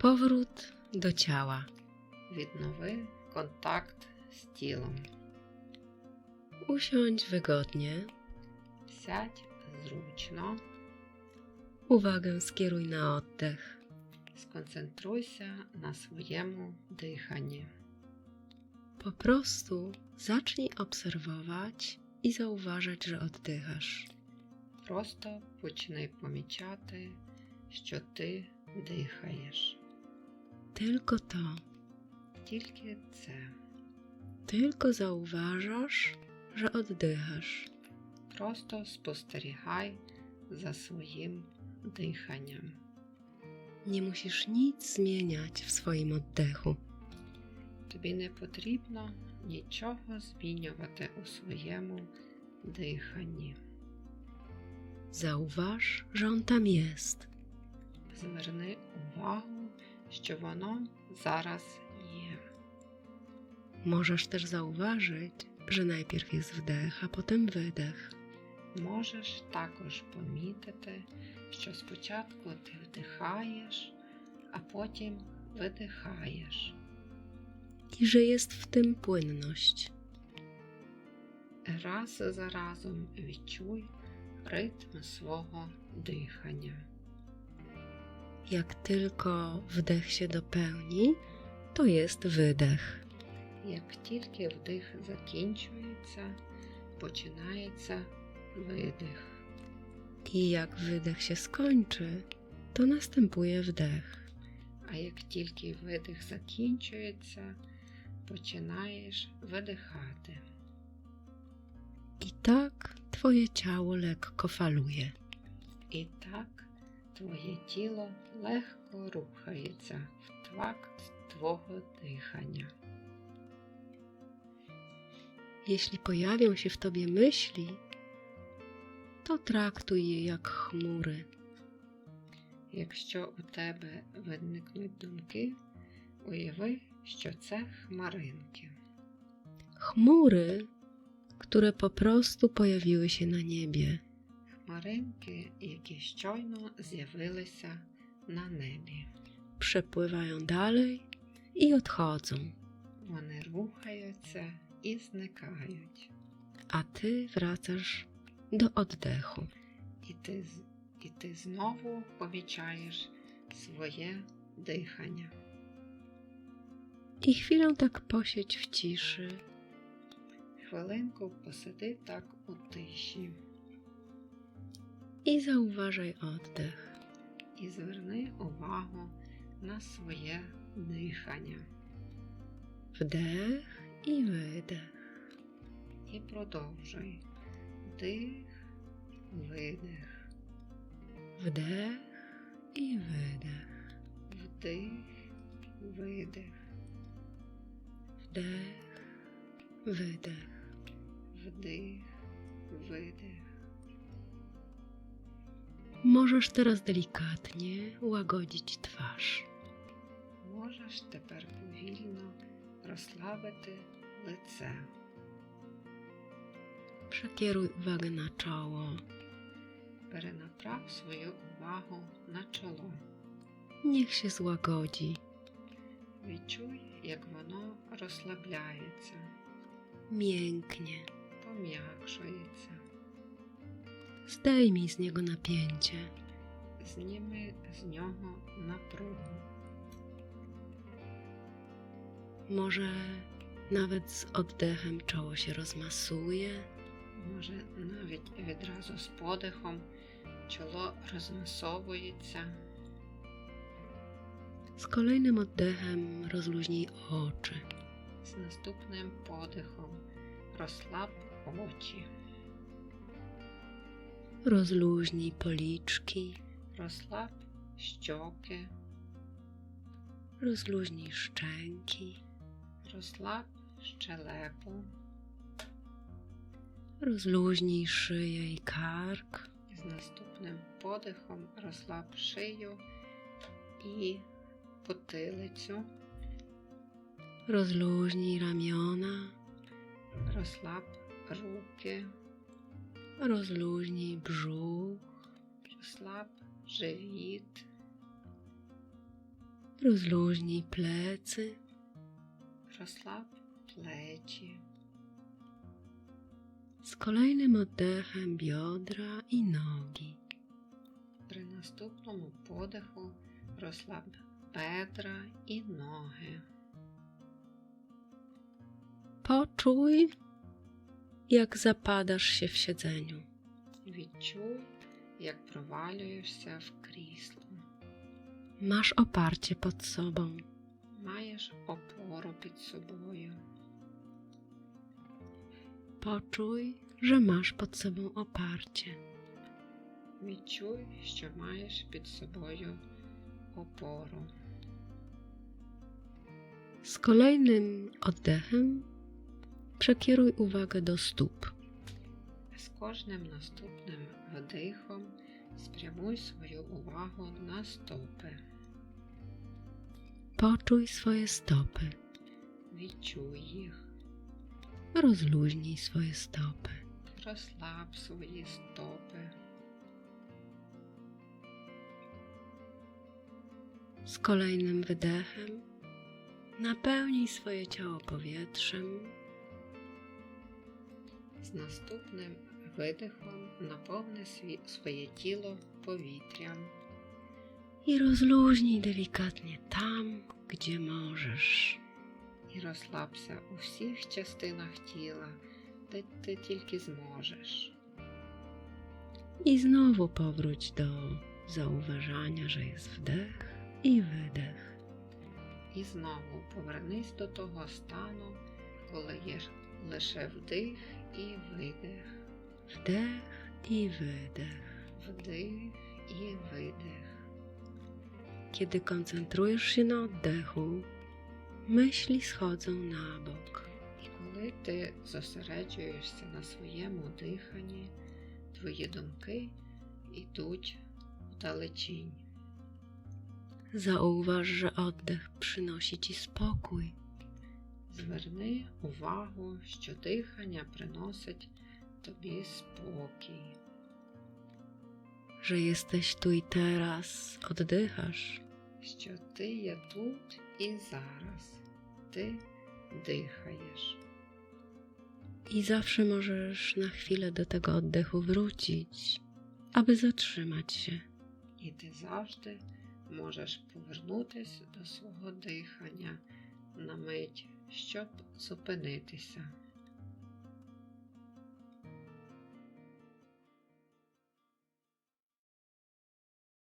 Powrót do ciała. Віднови контакт з тілом. Usiądź wygodnie. Сядь зручно, Uwagę skieruj na oddech. сконцентруйся на своєму диханні. Po prostu zacznij obserwować i zauważać, że oddychasz. Просто почни помічати, що ти дихаєш. Tylko to. Тільки це. Tylko zauważasz, że oddychasz. Просто спостерігай за своїм диханням. Nie musisz nic zmieniać w swoim oddechu. Тобі не потрібно нічого змінювати у своєму диханні. Zauważ, że on tam jest. Зверни увагу, що воно зараз є. Możesz też zauważyć, że najpierw jest wdech, a potem wydech. Можеш також помітити, що спочатку ти вдихаєш, а потім видихаєш. I że jest w tym płynność. Раз за разом відчуй ритм свого дихання. Jak tylko wdech się dopełni, to jest wydech. Як тільки вдих закінчується, починається видих. I jak wydech się skończy, to następuje wdech. А як тільки видих закінчується, починаєш видихати. I tak twoje ciało lekko faluje. І так твоє тіло легко рухається в такт твого дихання. Jeśli pojawią się w tobie myśli, to traktuj je jak chmury. Якщо у тебе виникнуть думки, уяви, що це хмаринки. Chmury, które po prostu pojawiły się na niebie. Хмаринки, які щойно з'явилися на небі. Przepływają dalej i odchodzą, Вони рухаються і зникають. a ty wracasz do oddechu. І ти, з- і ти знову помічаєш своє дихання. I chwilę tak posiedź w ciszy Хвилинку посиди так у тиші І зауважай віддих. І зверни увагу на своє дихання. Вдих і видих. І продовжуй. Вдих, видих. Вдих і видих. Вдих, видих. Вдих, видих. Вдих, видих. Możesz teraz delikatnie łagodzić twarz. Можеш тепер повільно розслабити лице. Przekieruj uwagę na czoło. Перенаправ свою увагу на чоло. Niech się złagodzi. Відчуй, як воно розслабляється, Mięknie. пом'якшується. Zdejmij z niego napięcie. Zniemy z niego naprugi. Może nawet z oddechem czoło się rozmasuje. Może nawet od razu z podechem czoło rozmasowujecie. Z kolejnym oddechem rozluźnij oczy. Z następnym podechem rozlap oczy. Rozluźnij policzki, розслаб щоки, rozluźnij szczęki, розслаб щелепу. rozluźnij szyję i kark, З наступним подихом розслаб шию і потилицю, rozluźnij ramiona, розслаб руки, rozluźnij brzuch, розслаб живіт, Rozluźnij plecy, Розслаб плечі. z kolejnym oddechem biodra i nogi. При наступному подиху розслаб бедра і ноги. Poczuj, jak zapadasz się w siedzeniu. Відчуй, як провалюєшся в крісло. Masz oparcie pod sobą. Маєш опору під собою. Poczuj, że masz pod sobą oparcie. Відчуй, що маєш під собою опору. Z kolejnym oddechem przekieruj uwagę do stóp. З кожним наступним вдихом спрямуй свою увагу на стопи. Poczuj swoje stopy. Відчуй їх. Rozluźnij swoje stopy. Розслаб свої стопи. Z kolejnym wydechem napełnij swoje ciało powietrzem. З наступним видихом наповни своє тіло повітрям i rozluźnij delikatnie tam, gdzie możesz. і розслабся у всіх частинах тіла, де ти тільки зможеш. Znowu powróć do zauważania, że jest wdech i wydech. І знову повернись до того стану, коли є лише вдих і видих, Wdech i wydech. вдих і видих. Kiedy koncentrujesz się na oddechu, myśli schodzą na bok. І коли ти зосереджуєшся на своєму диханні, твої думки йдуть вдалечінь. Zauważ, że oddech przynosi ci spokój. Зверни увагу, що дихання приносить тобі спокій, że jesteś tu i teraz, oddychasz. що ти є тут і зараз. Ти дихаєш. I zawsze możesz na chwilę do tego oddechu wrócić, aby zatrzymać się. І ти завжди можеш повернутися до свого дихання на мить, щоб зупинитися.